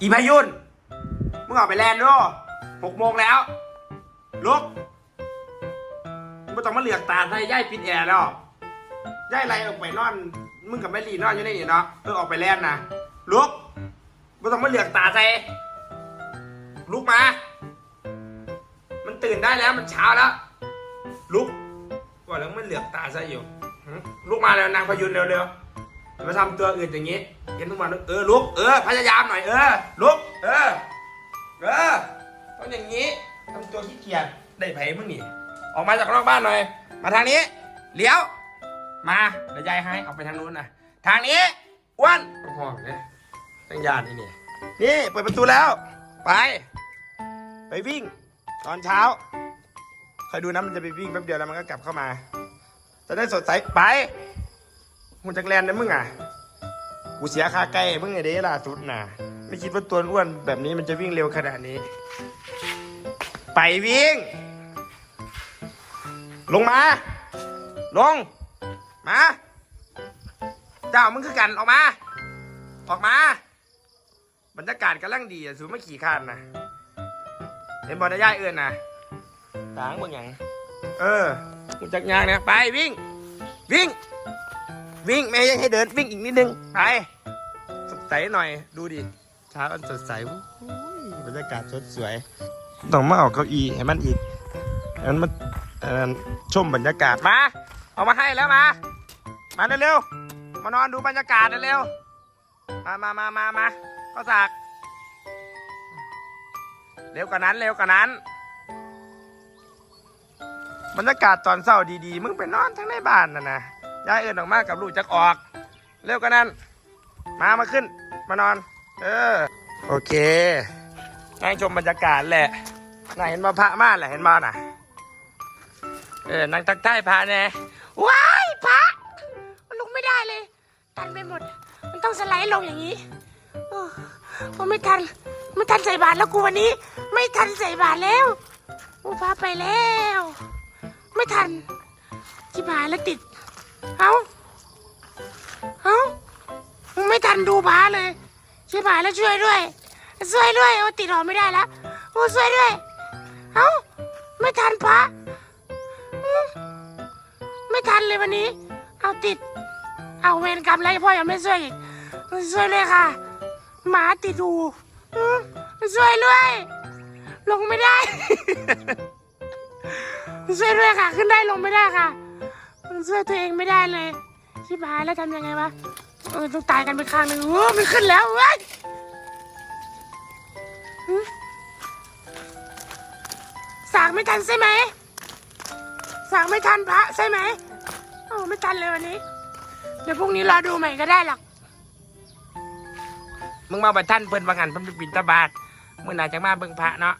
อีพายุนมึงออกไปแลนด์ด้วยหกโมงแล้ว ลุกมึงต้องมาเหลือกตาใส่ย่ายปิดแอร์แล้วย่ายไรออกไปนอน มึงกับแม่ลีนอนอยู่ในนี่เนาะเออออกไปแลนด์นะ ลุกไม่ต้องมาเหลือกตาใส่ลุกมา มันตื่นได้แล้วมันเช้าแล้ว ลุกว่าแล้วมันเหลือกตาใส่อยู่ ลุกมาแล้วนางพยุนเร็วๆ มาทำตัวอื่นอย่างนี้เห็นทุกวันเออลุกเออพยายามหน่อยเออลุกเออเออต้องอย่างนี้ทำตัวขี้เกียจได้ไผมึงนี่ออกมาจากนอกบ้านหน่อย มาทางนี้เลี้ยว มาเดี๋ยวยายให้ออกไปทางนู้นนะทางนี้อ้วนโอ้โหเนี่ยตั้งยานนี่นี่นี่เปิดประตูแล้ว ไป ไปวิ่ง ตอนเช้าคอยดูนะมันจะไปวิ่งแป๊บเดียวแล้วมันก็กลับเข้ามา จะได้สดใสไป มึงจากแลนด์นะมึงอะ กูเสียค่าไก่มึงไงเด้ล่าสุดน่ะ ไม่คิดว่าตัวอ้วนแบบนี้มันจะวิ่งเร็วขนาดนี้ ไปวิ่ง ลงมา ลง มาเจ้ามึงคือกันออกมา ออกมา บรรยากาศกำลังดีอะสูไม่ขี่ข้านนะเห็นบอลได้ย่ายเอื้อนนะต่างเบางอย่าง เออมึงจากยางเนี่ยไปวิ่ง วิ่ง วิ่งแม่ยังให้เดินวิ่งอีกนิดนึง ไป สดใสหน่อยดูดิเช้าอันสดใสวู้ยบรรยากาศสดสวย ต้องมาเอาเก้าอี้ให้มันอีกให้มันมาเอ่อชมบรรยากาศมา เอามาให้แล้วมา มาเร็วๆมานอนดูบรรยากาศเร็วๆมามามามามาข้าวสากเร็วกว่านั้นเร็วกว่านั้นบรรยากาศตอนเช้าดีๆ มึงไปนอนทั้งในบ้านน่ะนะ ยายเอิญออกมากับลูกจักออก เร็วกันนั้น มามาขึ้น มานอน เออ โอเคนั่งชมบรรยากาศแหละน่าเห็นมาพระมาแหละเห็นมาน่ะ เออนั่งตักใต้พระแน่ว้ายพระมันลงไม่ได้เลย ตันไปหมด มันต้องสไลด์ลงอย่างนี้โอ้ผมไม่ทัน ไม่ทันใส่บาตรแล้วกูวันนี้ ไม่ทันใส่บาตรแล้วโอ้พระไปแล้ว ไม่ทันจิบหายแล้วติด เอ้าเอ้าไม่ทันดูพระเลยชิบหาแล้วช่วยด้วย ช่วยด้วยโอ้ติดหอไม่ได้แล้วโอ้ช่วยด้วย เอ้าไม่ทันพระไม่ทันเลยวันนี้ เอาติด เอาเวรกรรมแล้วพ่อยังไม่ช่วยอีกช่วยเลยค่ะ หมาติดหูช่วยด้วย ลงไม่ได้ช่วยด้วยค่ะ ขึ้นได้ลงไม่ได้ค่ะ ช่วยตัวเองไม่ได้เลยชิบหายแล้วทำยังไงวะเออต้องตายกันไปข้างหนึ่งโอ้มันขึ้นแล้วเว้ยหึสางไม่ทันใช่ไหมสั่งไม่ทันพระใช่ไหมโอ้ไม่ทันเลยวันนี้ เดี๋ยวพรุ่งนี้รอดูใหม่ก็ได้หรอกมึงมาบัดท่านเพิ่นบางอันเพิ่นไปบินตาบาดมื่อไหร่จะมาเบิ่งพระเนาะ